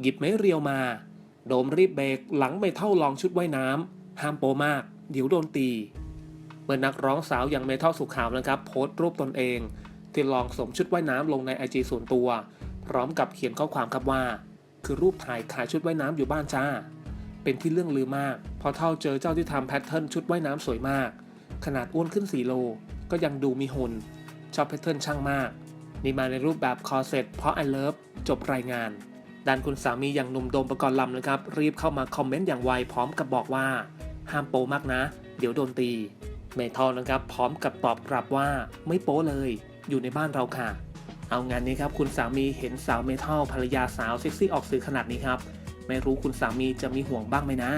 หยิบไม้เรียวมา โดมรีบเบรกหลังไม่เท่าลองชุดว่ายน้ำห้ามโปมาก เดี๋ยวโดนตี เมื่อนักร้องสาวอย่างเมทัลสุขขาวนะครับ โพสต์รูปตนเอง ที่ลองสวมชุดว่ายน้ำลงในไอจีส่วนตัว พร้อมกับเขียนข้อความครับว่า คือรูปถ่ายขายชุดว่ายน้ำอยู่บ้านจ้า เป็นที่เรื่องลือมาก พอเท่าเจอเจ้าที่ทำแพทเทิร์นชุดว่ายน้ำสวยมาก ขนาดอ้วนขึ้น4โล ก็ยังดูมีหุ่นชอบแพทเทิร์นช่างมากนี่มาในรูปแบบคอเซ็ตเพราะ I love จบรายงาน ด้านคุณสามีอย่างหนุ่มโดมประกรณ์ลำนะครับ รีบเข้ามาคอมเมนต์อย่างไวพร้อมกับบอกว่า ห้ามโปมากนะ เดี๋ยวโดนตี เมทัลนะครับ พร้อมกับตอบกลับว่าไม่โป้เลย อยู่ในบ้านเราค่ะ เอางานนี้ครับคุณสามีเห็นสาวเมทัลภรรยาสาวเซ็กซี่ออกสื่อขนาดนี้ครับไม่รู้คุณสามีจะมีห่วงบ้างไหมนะ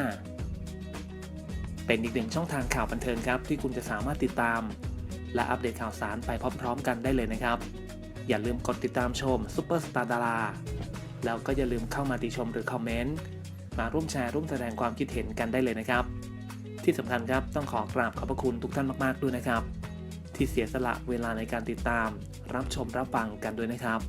เป็นอีกหนึ่งช่องทางข่าวบันเทิงครับที่คุณจะสามารถติดตาม และอัปเดตข่าวสารไปพร้อม ๆ กันได้เลยนะครับ อย่าลืมกดติดตามชมซุปเปอร์สตาร์ดารา แล้วก็อย่าลืมเข้ามาติชมหรือคอมเมนต์มาร่วมแชร์ร่วมแสดงความคิดเห็นกันได้เลยนะครับ ที่สำคัญครับต้องขอกราบขอบพระคุณทุกท่านมากๆด้วยนะครับ ที่เสียสละเวลาในการติดตาม รับชมรับฟังกันด้วยนะครับ